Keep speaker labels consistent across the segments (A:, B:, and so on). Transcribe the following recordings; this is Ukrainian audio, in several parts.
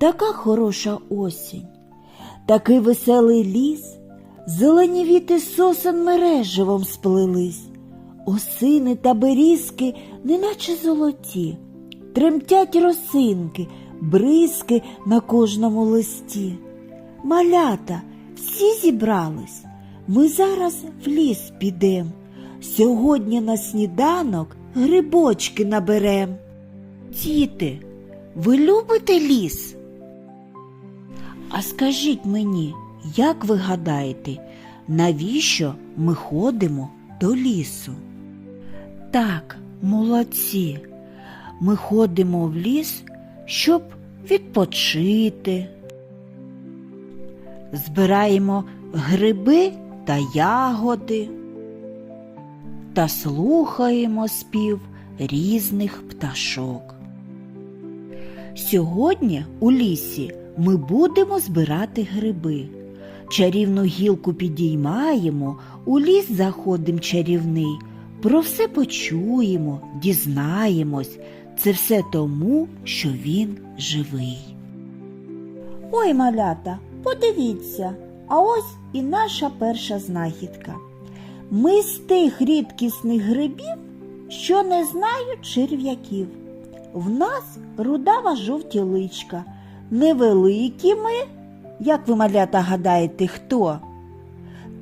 A: така хороша осінь, такий веселий ліс, зелені віти сосен мереживом сплелись, осини та берізки, неначе золоті, тремтять росинки, бризки на кожному листі. Малята, всі зібрались. Ми зараз в ліс підем. Сьогодні на сніданок грибочки наберем. Діти, ви любите ліс? А скажіть мені, як ви гадаєте, навіщо ми ходимо до лісу? Так, молодці. Ми ходимо в ліс, щоб відпочити. Збираємо гриби та ягоди та слухаємо спів різних пташок. Сьогодні у лісі ми будемо збирати гриби. Чарівну гілку підіймаємо, у ліс заходим чарівний. Про все почуємо, дізнаємось. Це все тому, що він живий. Ой, малята, подивіться, а ось і наша перша знахідка. Ми з тих рідкісних грибів, що не знають черв'яків. В нас рудава жовті личка, невеликі ми, як ви, малята, гадаєте, хто?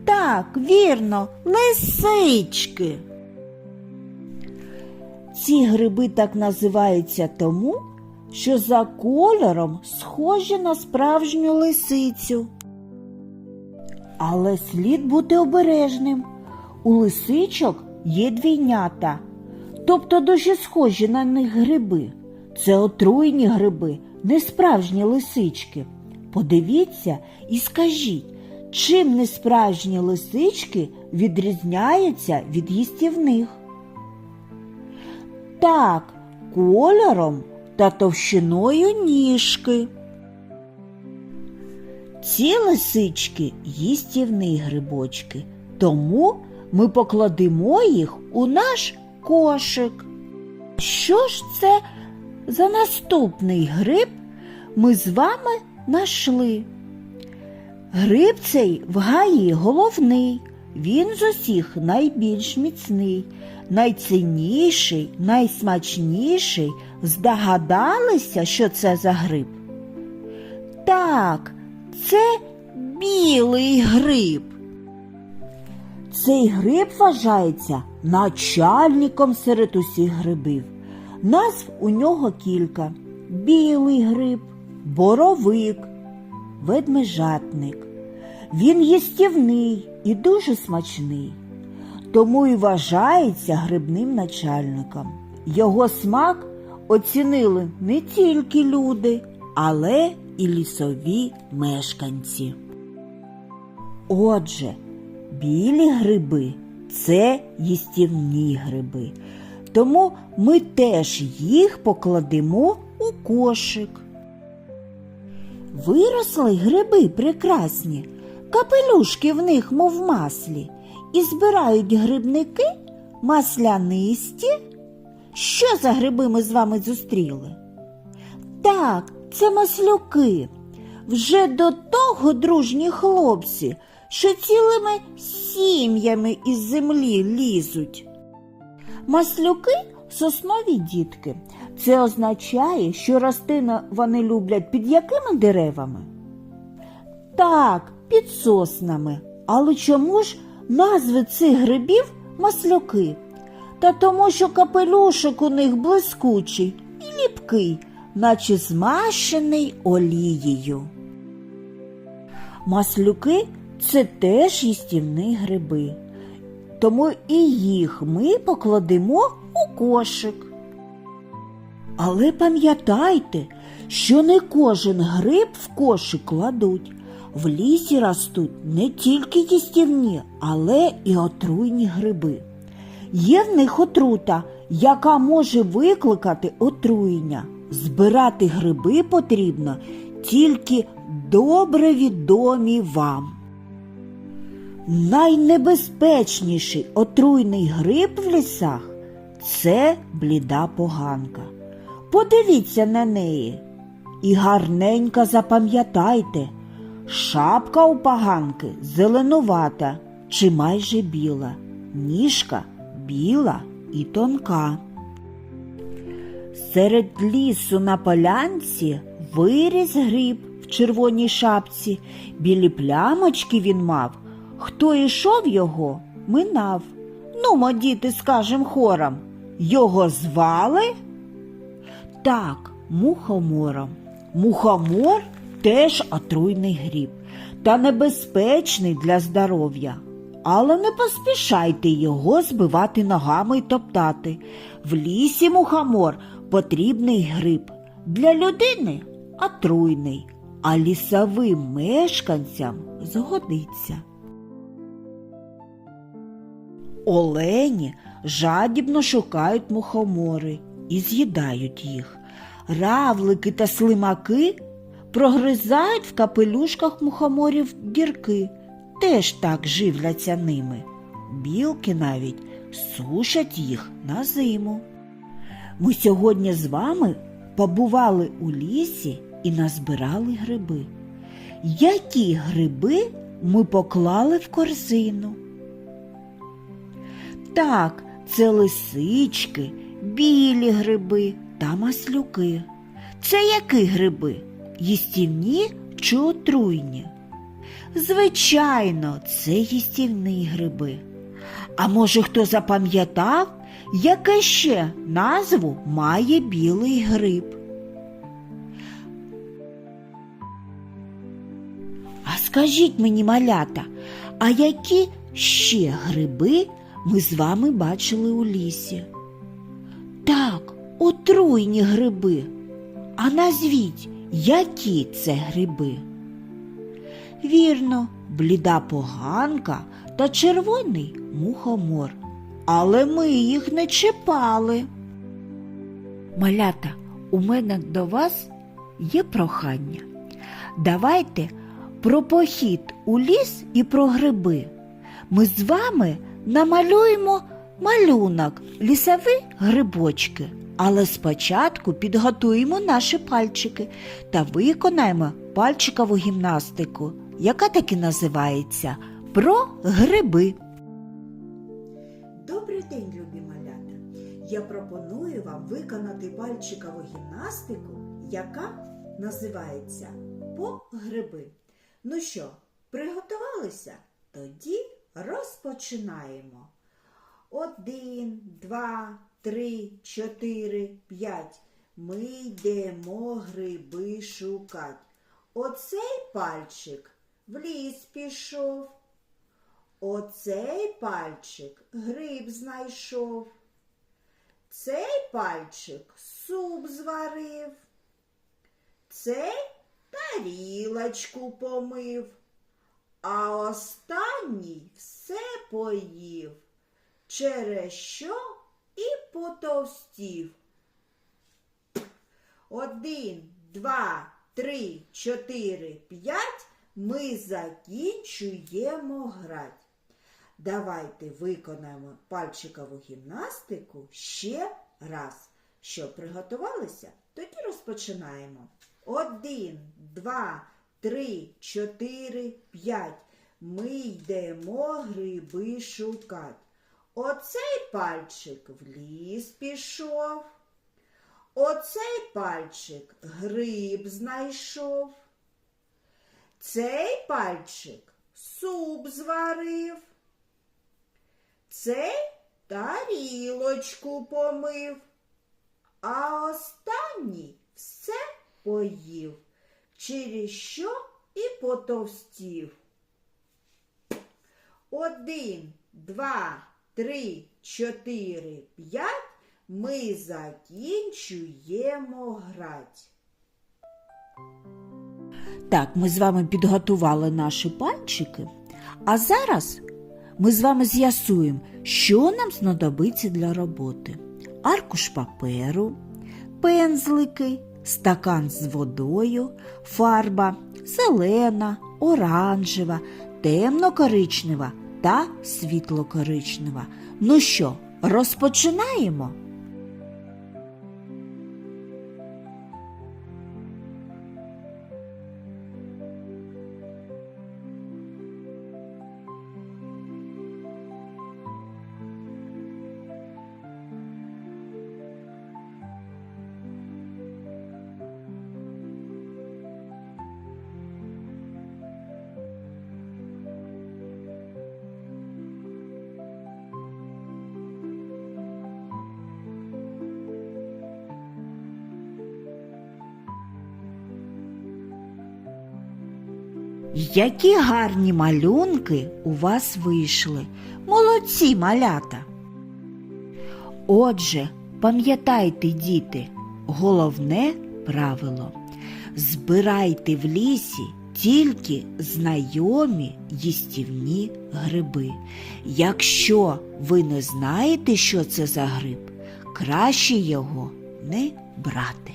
A: Так, вірно, лисички. Ці гриби так називаються тому, що за кольором схожі на справжню лисицю. Але слід бути обережним. У лисичок є двійнята, тобто дуже схожі на них гриби. Це отруйні гриби, не справжні лисички. Подивіться і скажіть, чим несправжні лисички відрізняються від їстівних? Так, кольором та товщиною ніжки. Ці лисички їстівні грибочки, тому ми покладемо їх у наш кошик. Що ж це за наступний гриб ми з вами нашли? Гриб цей в гаї головний, він з усіх найбільш міцний, найцінніший, найсмачніший. Здогадалися, що це за гриб? Так, це білий гриб. Цей гриб вважається начальником серед усіх грибів. Назв у нього кілька: білий гриб, боровик, ведмежатник. Він їстівний і дуже смачний, тому і вважається грибним начальником. Його смак оцінили не тільки люди, але і лісові мешканці. Отже, білі гриби це їстівні гриби, тому ми теж їх покладемо у кошик. Виросли гриби прекрасні, капелюшки в них, мов маслі, і збирають грибники маслянисті. Що за гриби ми з вами зустріли? Так, це маслюки. Вже до того дружні хлопці, що цілими сім'ями із землі лізуть. Маслюки соснові дітки. Це означає, що рослини вони люблять під якими деревами? Так, під соснами. Але чому ж назви цих грибів маслюки? Та тому, що капелюшок у них блискучий і ліпкий, наче змащений олією. Маслюки це теж їстівні гриби, тому і їх ми покладемо у кошик. Але пам'ятайте, що не кожен гриб в кошик кладуть. В лісі ростуть не тільки їстівні, але і отруйні гриби. Є в них отрута, яка може викликати отруєння. Збирати гриби потрібно тільки добре відомі вам. Найнебезпечніший отруйний гриб в лісах це бліда поганка. Подивіться на неї. І гарненько запам'ятайте, шапка у поганки зеленувата чи майже біла, ніжка біла і тонка. Серед лісу на полянці виріс гриб в червоній шапці, білі плямочки він мав. Хто ішов його, минав. Ну, діти, скажем хором, його звали? Так, мухомором. Мухомор теж отруйний гриб та небезпечний для здоров'я. Але не поспішайте його збивати ногами й топтати. В лісі мухомор потрібний гриб. Для людини отруйний, а лісовим мешканцям згодиться. Олені жадібно шукають мухомори і з'їдають їх. Равлики та слимаки прогризають в капелюшках мухоморів дірки, теж так живляться ними. Білки навіть сушать їх на зиму. Ми сьогодні з вами побували у лісі і назбирали гриби. Які гриби ми поклали в корзину? Так, це лисички, білі гриби та маслюки. Це які гриби? Їстівні чи отруйні? Звичайно, це їстівні гриби. А може, хто запам'ятав, яке ще назву має білий гриб? А скажіть мені, малята, а які ще гриби ми з вами бачили у лісі? Так, отруйні гриби. А назвіть, які це гриби? Вірно, бліда поганка та червоний мухомор. Але ми їх не чіпали. Малята, у мене до вас є прохання. Давайте про похід у ліс і про гриби. Ми з вами намалюємо малюнок лісові грибочки. Але спочатку підготуємо наші пальчики та виконаємо пальчикову гімнастику, яка таки називається Про гриби. Добрий день, любі малята! Я пропоную вам виконати пальчикову гімнастику, яка називається По гриби. Ну що, приготувалися? Тоді розпочинаємо. Один, два, три, чотири, п'ять. Ми йдемо гриби шукать. Оцей пальчик в ліс пішов. Оцей пальчик гриб знайшов. Цей пальчик суп зварив. Цей тарілочку помив. А останній все поїв, через що і потовстів. Один, два, три, чотири, п'ять. Ми закінчуємо грати. Давайте виконаємо пальчикову гімнастику ще раз. Що приготувалися? Тоді розпочинаємо. Один, два, три, чотири, п'ять. Ми йдемо гриби шукать. Оцей пальчик в ліс пішов. Оцей пальчик гриб знайшов. Цей пальчик суп зварив. Цей тарілочку помив, а останній все поїв, через що і потовстів. Один, два, три, чотири, п'ять. Ми закінчуємо грати. Так, ми з вами підготували наші пальчики, а зараз ми з вами з'ясуємо, що нам знадобиться для роботи. Аркуш паперу, пензлики, стакан з водою, фарба зелена, оранжева, темно-коричнева та світло-коричнева. Ну що, розпочинаємо? Які гарні малюнки у вас вийшли. Молодці малята. Отже, пам'ятайте, діти, головне правило збирайте в лісі тільки знайомі їстівні гриби. Якщо ви не знаєте, що це за гриб, краще його не брати.